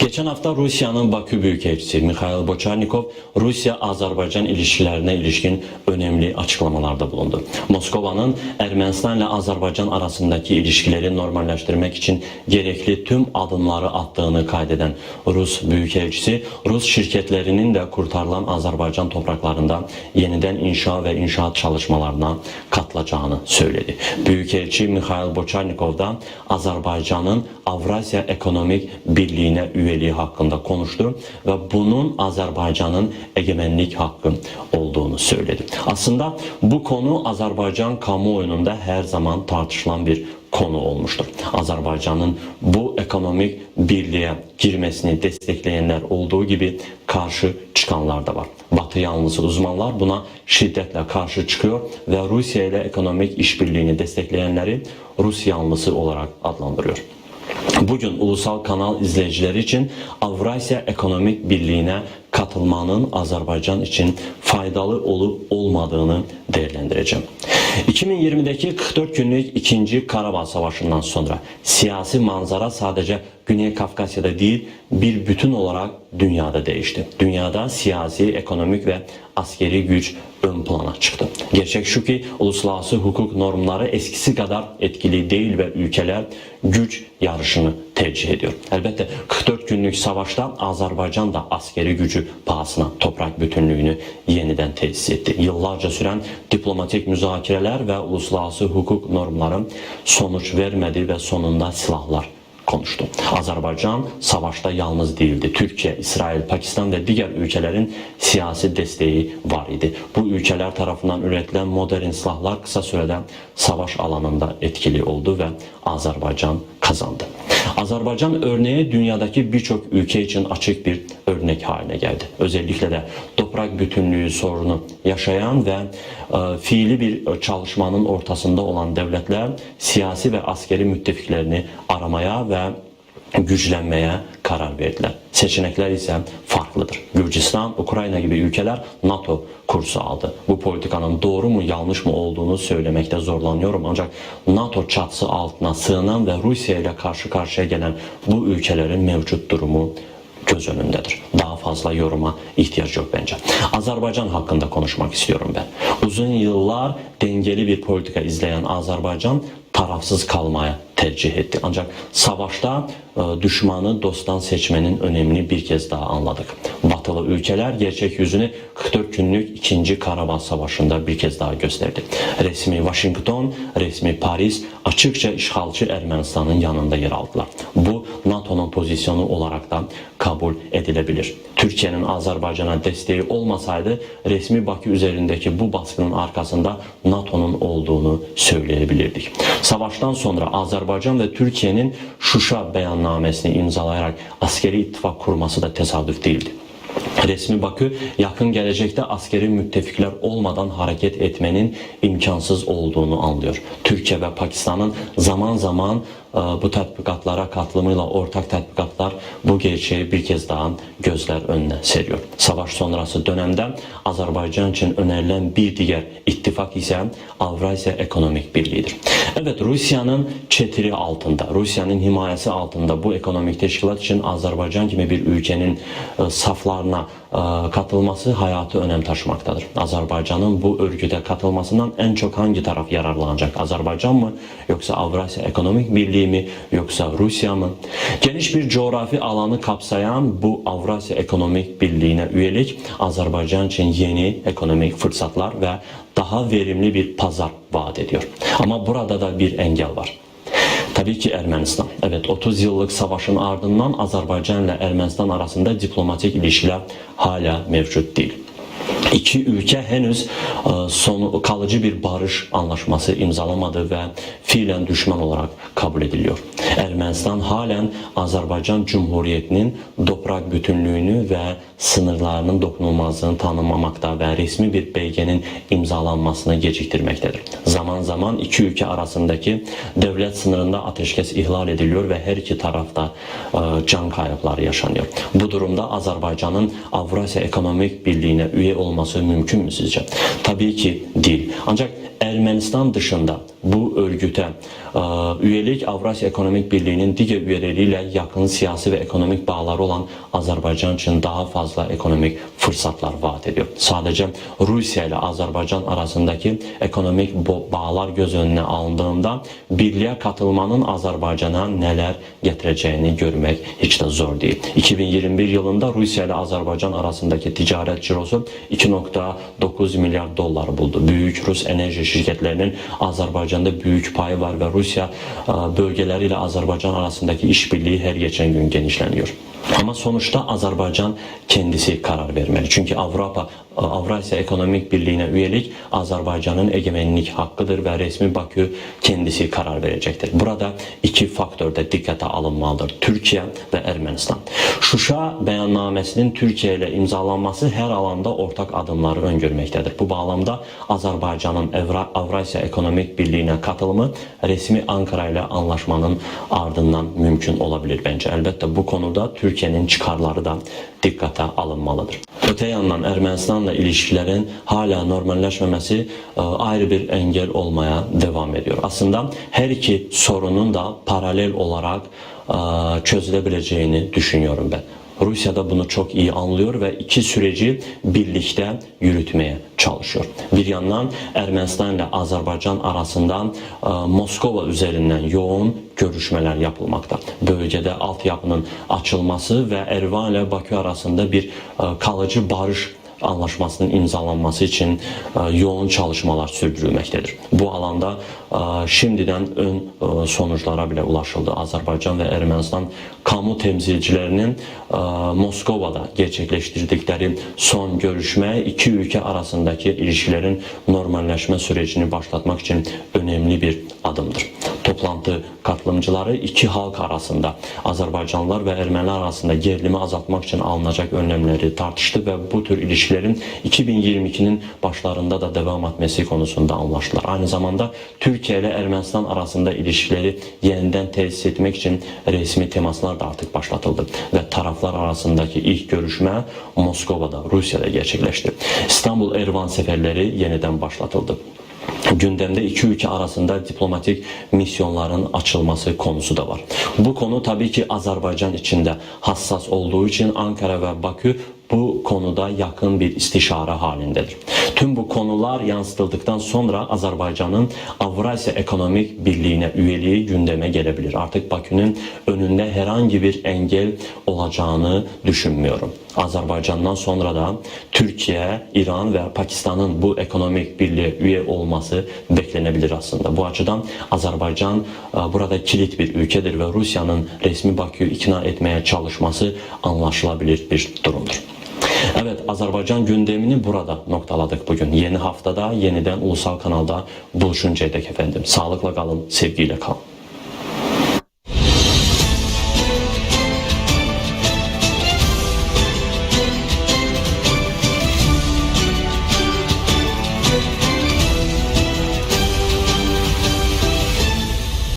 Geçen hafta Rusya'nın Bakü Büyükelçisi Mikhail Boçarnikov Rusya-Azerbaycan ilişkilerine ilişkin önemli açıklamalarda bulundu. Moskova'nın Ermenistan ile Azerbaycan arasındaki ilişkileri normalleştirmek için gerekli tüm adımları attığını kaydeden Rus Büyükelçisi Rus şirketlerinin de kurtarılan Azerbaycan topraklarında yeniden inşa ve inşaat çalışmalarına katılacağını söyledi. Büyükelçi Mikhail Boçarnikov da Azerbaycan'ın Avrasya Ekonomik Birliği'ne üyeliği hakkında konuştu ve bunun Azerbaycan'ın egemenlik hakkı olduğunu söyledi. Aslında bu konu Azerbaycan kamuoyunda her zaman tartışılan bir konu olmuştur. Azerbaycan'ın bu ekonomik birliğe girmesini destekleyenler olduğu gibi karşı çıkanlar da var. Batı yanlısı uzmanlar buna şiddetle karşı çıkıyor ve Rusya ile ekonomik işbirliğini destekleyenleri Rus yanlısı olarak adlandırıyor. Bugün ulusal kanal izleyicileri için Avrasya Ekonomik Birliği'ne katılmanın Azerbaycan için faydalı olup olmadığını değerlendireceğim. 2020'deki 44 günlük 2. Karabağ Savaşı'ndan sonra siyasi manzara sadece Güney Kafkasya'da değil bir bütün olarak dünyada değişti. Dünyada siyasi, ekonomik ve askeri güç ön plana çıktı. Gerçek şu ki uluslararası hukuk normları eskisi kadar etkili değil ve ülkeler güç yarışını tercih ediyor. Elbette 44 günlük savaşta Azerbaycan da askeri gücü pahasına toprak bütünlüğünü yeniden tesis etti. Yıllarca süren diplomatik müzakereler ve uluslararası hukuk normları sonuç vermedi ve sonunda silahlar konuştu. Azerbaycan savaşta yalnız değildi. Türkiye, İsrail, Pakistan ve diğer ülkelerin siyasi desteği var idi. Bu ülkeler tarafından üretilen modern silahlar kısa sürede savaş alanında etkili oldu ve Azerbaycan kazandı. Azerbaycan örneği dünyadaki birçok ülke için açık bir örnek haline geldi. Özellikle de toprak bütünlüğü sorunu yaşayan ve e, fiili bir çalışmanın ortasında olan devletler siyasi ve askeri müttefiklerini aramaya ve güçlenmeye karar verdiler. Seçenekler ise farklıdır. Gürcistan, Ukrayna gibi ülkeler NATO kursu aldı. Bu politikanın doğru mu yanlış mı olduğunu söylemekte zorlanıyorum ancak NATO çatısı altına sığınan ve Rusya ile karşı karşıya gelen bu ülkelerin mevcut durumu göz önündedir. Daha fazla yoruma ihtiyaç yok bence. Azerbaycan hakkında konuşmak istiyorum ben. Uzun yıllar dengeli bir politika izleyen Azerbaycan tarafsız kalmaya tercih etti. Ancak savaşta e, düşmanı dosttan seçmenin önemini bir kez daha anladık. Batılı ülkeler gerçek yüzünü 44 günlük 2. Karabağ Savaşı'nda bir kez daha gösterdi. Resmi Washington, resmi Paris açıkça işgalci Ermenistan'ın yanında yer aldılar. Bu NATO'nun pozisyonu olarak da kabul edilebilir. Türkiye'nin Azerbaycan'a desteği olmasaydı resmi Bakü üzerindeki bu baskının arkasında NATO'nun olduğunu söyleyebilirdik. Savaştan sonra Azerbaycan ve Türkiye'nin Şuşa beyannamesini imzalayarak askeri ittifak kurması da tesadüf değildi. Resmi Bakü yakın gelecekte askeri müttefikler olmadan hareket etmenin imkansız olduğunu anlıyor. Türkiye ve Pakistan'ın zaman zaman e, bu tatbikatlara katılımıyla ortak tatbikatlar bu gerçeği bir kez daha gözler önüne seriyor. Savaş sonrası dönemde Azerbaycan için önerilen bir diğer ittifak ise Avrasya Ekonomik Birliği'dir. Evet Rusya'nın çetiri altında, Rusya'nın himayesi altında bu ekonomik teşkilat için Azerbaycan gibi bir ülkenin e, saflarına e, katılması hayatı önem taşımaktadır. Azerbaycan'ın bu örgüte katılmasından en çok hangi taraf yararlanacak? Azerbaycan mı yoksa Avrasya Ekonomik Birliği mi yoksa Rusya mı? Geniş bir coğrafi alanı kapsayan bu Avrasya Ekonomik Birliği'ne üyelik Azerbaycan için yeni ekonomik fırsatlar ve daha verimli bir pazar vaat ediyor. Ama burada da bir engel var. Tabii ki Ermenistan. Evet 30 yıllık savaşın ardından Azerbaycan ile Ermenistan arasında diplomatik ilişkiler hala mevcut değil. İki ülke henüz e, sonu kalıcı bir barış anlaşması imzalamadı ve fiilen düşman olarak kabul ediliyor. Ermenistan halen Azerbaycan Cumhuriyeti'nin toprak bütünlüğünü ve sınırlarının dokunulmazlığını tanımamakta ve resmi bir belgenin imzalanmasını geciktirmektedir. Zaman zaman iki ülke arasındaki devlet sınırında ateşkes ihlal ediliyor ve her iki tarafta e, can kayıpları yaşanıyor. Bu durumda Azerbaycan'ın Avrasya Ekonomik Birliği'ne üye olması mümkün mü sizce? Tabii ki değil. Ancak Ermenistan dışında bu örgüte e, üyelik Avrasya Ekonomik Birliği'nin digər üyeləri ilə yaxın siyasi və ekonomik bağları olan Azərbaycan üçün daha fazla ekonomik fırsatlar vaat ediyor. Sadəcə Rusiya ilə Azərbaycan arasındakı ekonomik bağlar göz önünə alındığında birliğe katılmanın Azərbaycana nələr gətirəcəyini görmək heç də zor deyil. 2021 yılında Rusiya ilə Azərbaycan arasındakı ticarət cirosu 2.9 milyar dolar buldu. Büyük Rus enerji şirketlerinin Azərbaycanda büyük payı var ve Rusya e, bölgeleri ile Azərbaycan arasındaki işbirliği her geçen gün genişleniyor. Ama sonuçta Azerbaycan kendisi karar vermeli. Çünkü Avrupa Avrasya Ekonomik Birliği'ne üyelik Azerbaycan'ın egemenlik hakkıdır ve resmi Bakü kendisi karar verecektir. Burada iki faktör de dikkate alınmalıdır. Türkiye ve Ermenistan. Şuşa beyannamesinin Türkiye ile imzalanması her alanda ortak adımları öngörmektedir. Bu bağlamda Azerbaycan'ın Evra- Avrasya Ekonomik Birliği'ne katılımı resmi Ankara ile anlaşmanın ardından mümkün olabilir bence. Elbette bu konuda Türkiye'nin çıkarları da dikkate alınmalıdır. Öte yandan Ermenistan'la ilişkilerin hala normalleşmemesi e, ayrı bir engel olmaya devam ediyor. Aslında her iki sorunun da paralel olarak e, çözülebileceğini düşünüyorum ben. Rusya da bunu çok iyi anlıyor ve iki süreci birlikte yürütmeye çalışıyor. Bir yandan Ermenistan ile Azerbaycan arasında e, Moskova üzerinden yoğun görüşmeler yapılmakta. Bölgede altyapının açılması ve Erivan ile Bakü arasında bir e, kalıcı barış anlaşmasının imzalanması için e, yoğun çalışmalar sürdürülmektedir. Bu alanda e, şimdiden ön e, sonuçlara bile ulaşıldı. Azerbaycan ve Ermenistan kamu temsilcilerinin e, Moskova'da gerçekleştirdikleri son görüşme iki ülke arasındaki ilişkilerin normalleşme sürecini başlatmak için önemli bir adımdır. Toplantı katılımcıları iki halk arasında Azerbaycanlılar ve Ermeniler arasında gerilimi azaltmak için alınacak önlemleri tartıştı ve bu tür ilişkilerin 2022'nin başlarında da devam etmesi konusunda anlaştılar. Aynı zamanda Türkiye ile Ermenistan arasında ilişkileri yeniden tesis etmek için resmi temaslar da artık başlatıldı ve taraflar arasındaki ilk görüşme Moskova'da, Rusya'da gerçekleşti. İstanbul-Erivan seferleri yeniden başlatıldı gündemde iki ülke arasında diplomatik misyonların açılması konusu da var. Bu konu tabii ki Azerbaycan içinde hassas olduğu için Ankara ve Bakü bu konuda yakın bir istişare halindedir. Tüm bu konular yansıtıldıktan sonra Azerbaycan'ın Avrasya Ekonomik Birliği'ne üyeliği gündeme gelebilir. Artık Bakü'nün önünde herhangi bir engel olacağını düşünmüyorum. Azerbaycan'dan sonra da Türkiye, İran ve Pakistan'ın bu ekonomik birliğe üye olması beklenebilir aslında. Bu açıdan Azerbaycan e, burada kilit bir ülkedir ve Rusya'nın resmi Bakü'yü ikna etmeye çalışması anlaşılabilir bir durumdur. Evet, Azerbaycan gündemini burada noktaladık bugün. Yeni haftada yeniden ulusal kanalda buluşuncaya dek efendim. Sağlıkla kalın, sevgiyle kalın.